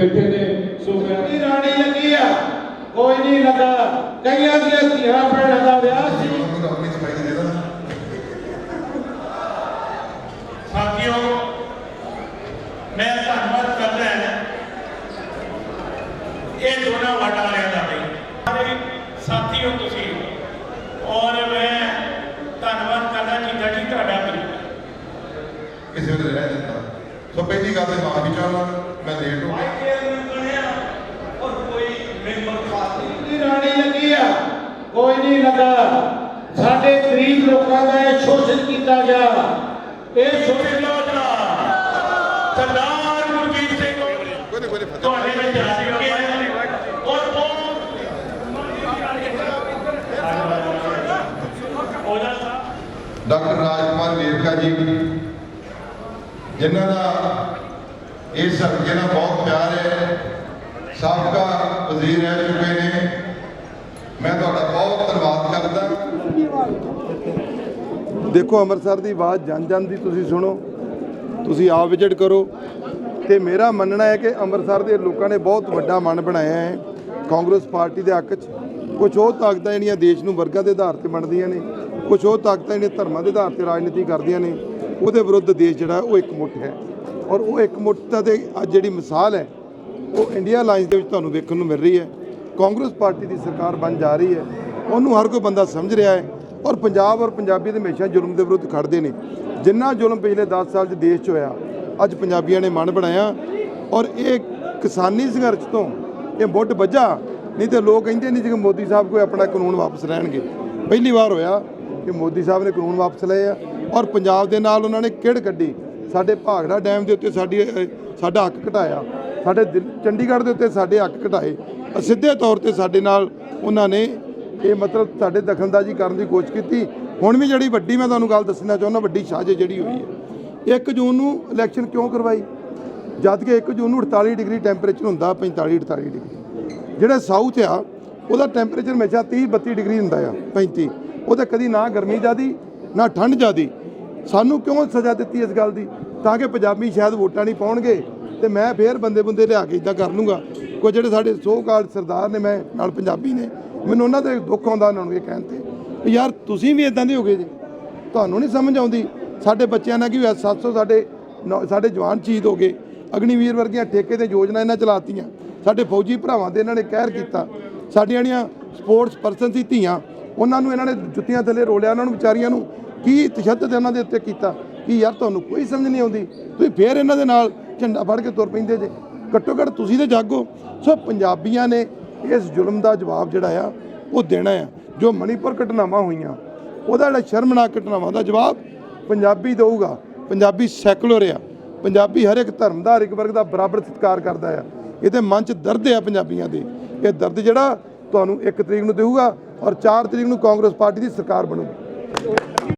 ਬੈਠੇ ਨੇ ਸੋ ਕਹਿੰਦੀ ਰਾਣੀ ਲੱਗੀ ਆ। ਕੋਈ ਨਹੀਂ ਲੱਗਾ। ਕਈਆਂ ਦੀਆਂ ਧੀਆਂ ਭੈਣਾਂ ਦਾ ਵਿਆਹ ਸੀ। ਸਾਥੀਓ ਮੈਂ ਧੰਨਵਾਦ ਕਰਦਾ ਇਹ ਦੋਨਾਂ ਵਟਾਲਿਆਂ ਦਾ ਵੀ। ਸਾਰੇ ਸਾਥੀਓ ਤੁਸੀਂ ਔਰ ਮੈਂ ਧੰਨਵਾਦ ਕਰਦਾ ਜੀਜਾ ਜੀ ਤੁਹਾਡਾ ਕਿਸੇ ਨੂੰ ਰਹਿ ਦਿੱਤਾ। ਸੋ ਪਹਿਲੀ ਗੱਲ ਤੇ ਮਾਫੀ ਚਾਹਾਂਗਾ। ਮੈਂ ਲੇਟ ਹੋ ਗਿਆ ਚੇਅਰਮੈਨ ਬਣਿਆ ਔਰ ਕੋਈ ਮੈਂਬਰ ਪਾਰਟੀ ਦੀ ਰਾਣੀ ਲੱਗੀ ਆ। ਕੋਈ ਨਹੀਂ ਲੱਗਾ। ਸਾਡੇ ਗਰੀਬ ਲੋਕਾਂ ਦਾ ਇਹ ਸ਼ੋਸ਼ਣ ਕੀਤਾ ਗਿਆ। ਇਹ ਸ਼ੋਸ਼ਣ ਲੋਟਾ ਸਰਦਾਰ ਗੁਰਜੀਤ ਸਿੰਘ ਨਹੀਂ ਨਹੀਂ ਤੁਹਾਡੇ ਵਿੱਚ ਚੁੱਕੇ ਹਨ ਔਰ ਉਹ ਡਾਕਟਰ ਰਾਜਕੁਮਾਰ ਵੇਰਕਾ ਜੀ ਜਿਨ੍ਹਾਂ ਦਾ ਇਸ ਹਲਕੇ ਨਾਲ ਬਹੁਤ ਪਿਆਰ ਹੈ, ਸਾਬਕਾ ਵਜ਼ੀਰ ਰਹਿ ਚੁੱਕੇ ਨੇ। ਮੈਂ ਤੁਹਾਡਾ ਬਹੁਤ ਧੰਨਵਾਦ ਕਰਦਾ। ਦੇਖੋ, ਅੰਮ੍ਰਿਤਸਰ ਦੀ ਆਵਾਜ਼ ਜਨ ਜਨ ਦੀ ਤੁਸੀਂ ਸੁਣੋ, ਤੁਸੀਂ ਆਪ ਵਿਜ਼ਿਟ ਕਰੋ। ਤੇ ਮੇਰਾ ਮੰਨਣਾ ਹੈ ਕਿ ਅੰਮ੍ਰਿਤਸਰ ਦੇ ਲੋਕਾਂ ਨੇ ਬਹੁਤ ਵੱਡਾ ਮਨ ਬਣਾਇਆ ਹੈ, ਕਾਂਗਰਸ ਪਾਰਟੀ ਦੇ ਹੱਕ 'ਚ। ਕੁਝ ਉਹ ਤਾਕਤਾਂ ਜਿਹੜੀਆਂ ਦੇਸ਼ ਨੂੰ ਵਰਗਾਂ ਦੇ ਆਧਾਰ ਤੇ ਬਣਦੀਆਂ ਨੇ ਕੁਝ ਉਹ ਤਾਕਤਾਂ ਜਿਹੜੀਆਂ ਧਰਮਾਂ ਦੇ ਆਧਾਰ ਤੇ ਰਾਜਨੀਤੀ ਕਰਦੀਆਂ ਨੇ, ਉਹਦੇ ਵਿਰੁੱਧ ਦੇਸ਼ ਜਿਹੜਾ, ਉਹ ਇੱਕ ਮੁੱਠ ਹੈ। ਔਰ ਉਹ ਇੱਕ ਇਕਮੁੱਠਤਾ ਦੇ ਅੱਜ ਜਿਹੜੀ ਮਿਸਾਲ ਹੈ, ਉਹ ਇੰਡੀਆ ਲਾਈਨਸ ਦੇ ਵਿੱਚ ਤੁਹਾਨੂੰ ਵੇਖਣ ਨੂੰ ਮਿਲ ਰਹੀ ਹੈ। ਕਾਂਗਰਸ ਪਾਰਟੀ ਦੀ ਸਰਕਾਰ ਬਣ ਜਾ ਰਹੀ ਹੈ। ਉਹਨੂੰ ਹਰ ਕੋਈ ਬੰਦਾ ਸਮਝ ਰਿਹਾ ਹੈ ਔਰ ਪੰਜਾਬ ਔਰ ਪੰਜਾਬੀ ਦੇ ਹਮੇਸ਼ਾ ਜ਼ੁਲਮ ਦੇ ਵਿਰੁੱਧ ਖੜਦੇ ਨੇ। ਜਿੰਨਾ ਜ਼ੁਲਮ ਪਿਛਲੇ 10 ਸਾਲ 'ਚ ਦੇਸ਼ 'ਚ ਹੋਇਆ, ਅੱਜ ਪੰਜਾਬੀਆਂ ਨੇ ਮਨ ਬਣਾਇਆ ਔਰ ਇਹ ਕਿਸਾਨੀ ਸੰਘਰਸ਼ ਤੋਂ ਇਹ ਮੁੱਢ ਵੱਜਾ, ਨਹੀਂ ਤੇ ਲੋਕ ਕਹਿੰਦੇ ਨਹੀਂ ਕਿ ਮੋਦੀ ਸਾਹਿਬ ਕੋਈ ਆਪਣਾ ਕਾਨੂੰਨ ਵਾਪਸ ਲੈਣਗੇ। ਪਹਿਲੀ ਵਾਰ ਹੋਇਆ ਕਿ ਮੋਦੀ ਸਾਹਿਬ ਨੇ ਕਾਨੂੰਨ ਵਾਪਸ ਲਏ ਆ ਔਰ ਪੰਜਾਬ ਦੇ ਨਾਲ ਉਹਨਾਂ ਨੇ ਕਿਹੜ ਕੱਢੀ? ਸਾਡੇ ਭਾਗੜਾ ਡੈਮ ਦੇ ਉੱਤੇ ਸਾਡੀ ਸਾਡਾ ਹੱਕ ਘਟਾਇਆ। ਸਾਡੇ ਦਿੱਲ- ਚੰਡੀਗੜ੍ਹ ਦੇ ਉੱਤੇ ਸਾਡੇ ਹੱਕ ਘਟਾਏ। ਅ, ਸਿੱਧੇ ਤੌਰ ਤੇ ਸਾਡੇ ਨਾਲ ਉਹਨਾਂ ਨੇ ਇਹ ਮਤਲਬ ਸਾਡੇ ਦਖਲਅੰਦਾਜ਼ੀ ਕਰਨ ਦੀ ਕੋਸ਼ਿਸ਼ ਕੀਤੀ। ਹੁਣ ਵੀ ਜਿਹੜੀ ਵੱਡੀ ਮੈਂ ਤੁਹਾਨੂੰ ਗੱਲ ਦੱਸਣਾ ਚਾਹੁੰਦਾ ਵੱਡੀ ਸਾਜ਼ਿਸ਼ ਜਿਹੜੀ ਹੋਈ ਹੈ। 1 ਜੂਨ ਨੂੰ ਇਲੈਕਸ਼ਨ ਕਿਉਂ ਕਰਵਾਈ? ਜਦ ਕਿ 1 ਜੂਨ ਨੂੰ 48 ਡਿਗਰੀ ਟੈਂਪਰੇਚਰ ਹੁੰਦਾ 45 48 ਡਿਗਰੀ। ਜਿਹੜਾ ਸਾਊਥ ਆ ਉਹਦਾ ਟੈਂਪਰੇਚਰ ਹਮੇਸ਼ਾ 30 32 ਡਿਗਰੀ ਹੁੰਦਾ ਆ 35 ਉਹਦੇ ਕਦੀ ਨਾ ਗਰਮੀ ਜ਼ਿਆਦੀ ਨਾ ਠੰਡ ਜ਼ਿਆਦੀ। ਸਾਨੂੰ ਕਿਉਂ ਸਜ਼ਾ ਦਿੱਤੀ ਇਸ ਗੱਲ ਦੀ? ਤਾਂ ਕਿ ਪੰਜਾਬੀ ਸ਼ਾਇਦ ਵੋਟਾਂ ਨਹੀਂ ਪਾਉਣਗੇ ਤੇ ਮੈਂ ਫੇਰ ਬੰਦੇ ਬੰਦੇ ਲਿਆ ਕੇ ਇਦਾਂ ਕਰ ਲੂੰਗਾ। ਕੋਈ ਜਿਹੜੇ ਸਾਡੇ ਸੋ ਕਾਲ ਸਰਦਾਰ ਨੇ, ਮੈਂ ਨਾਲ ਪੰਜਾਬੀ ਨੇ, ਮੈਨੂੰ ਉਹਨਾਂ ਤੇ ਦੁੱਖ ਆਉਂਦਾ ਉਹਨਾਂ ਨੂੰ ਇਹ ਕਹਿਣ ਤੇ। ਯਾਰ ਤੁਸੀਂ ਵੀ ਇਦਾਂ ਦੇ ਹੋਗੇ ਜੀ। ਤੁਹਾਨੂੰ ਨਹੀਂ ਸਮਝ ਆਉਂਦੀ। ਸਾਡੇ ਬੱਚਿਆਂ ਨਾਲ ਕੀ ਹੋਇਆ? 700 ਸਾਡੇ ਨੌ- ਸਾਡੇ ਜਵਾਨ ਸ਼ਹੀਦ ਹੋ ਗਏ। ਅਗਨੀਵੀਰ ਵਰਗੀਆਂ ਠੇਕੇ ਤੇ ਯੋਜਨਾ ਇਹਨਾਂ ਚਲਾਤੀਆਂ। ਸਾਡੇ ਫੌਜੀ ਭਰਾਵਾਂ ਦੇ ਇਹਨਾਂ ਨੇ ਕਹਿਰ ਕੀਤਾ। ਸਾਡੀਆਂ ਜਿਹੜੀਆਂ ਸਪੋਰਟਸ ਪਰਸਨ ਸੀ ਧੀਆਂ, ਉਹਨਾਂ ਨੂੰ ਇਹਨਾਂ ਨੇ ਜੁੱਤੀਆਂ ਥੱਲੇ ਰੋਲਿਆ, ਉਹਨਾਂ ਨੂੰ ਵਿਚਾਰੀਆਂ ਨੂੰ ਕੀ ਤਸ਼ੱਦਦ ਇਹਨਾਂ ਦੇ ਉੱਤੇ ਕੀਤਾ? ਕਿ ਯਾਰ ਤੁਹਾਨੂੰ ਕੋਈ ਸਮਝ ਨਹੀਂ ਆਉਂਦੀ? ਤੁਸੀਂ ਫੇਰ ਇਹਨਾਂ ਦੇ ਨਾਲ ਝੰਡਾ ਫੜ ਕੇ ਤੁਰ ਪੈਂਦੇ ਜੇ। ਘੱਟੋ ਘੱਟ ਤੁਸੀਂ ਤੇ ਜਾਗੋ। ਸੋ ਪੰਜਾਬੀਆਂ ਨੇ ਇਸ ਜ਼ੁਲਮ ਦਾ ਜਵਾਬ ਜਿਹੜਾ ਆ, ਉਹ ਦੇਣਾ ਆ। ਜੋ ਮਣੀਪੁਰ ਘਟਨਾਵਾਂ ਹੋਈਆਂ, ਉਹਦਾ ਜਿਹੜਾ ਸ਼ਰਮਨਾਕ ਘਟਨਾਵਾਂ ਦਾ ਜਵਾਬ ਪੰਜਾਬੀ ਦੇਊਗਾ। ਪੰਜਾਬੀ ਸੈਕੂਲਰ ਆ। ਪੰਜਾਬੀ ਹਰ ਇੱਕ ਧਰਮ ਦਾ, ਹਰ ਇੱਕ ਵਰਗ ਦਾ ਬਰਾਬਰ ਸਤਿਕਾਰ ਕਰਦਾ ਆ। ਇਹਦੇ ਮਨ 'ਚ ਦਰਦ ਆ ਪੰਜਾਬੀਆਂ ਦੇ। ਇਹ ਦਰਦ ਜਿਹੜਾ ਤੁਹਾਨੂੰ 1 ਤਰੀਕ ਨੂੰ ਦੇਊਗਾ ਔਰ 4 ਤਰੀਕ ਨੂੰ ਕਾਂਗਰਸ ਪਾਰਟੀ ਦੀ ਸਰਕਾਰ ਬਣੂਗੀ।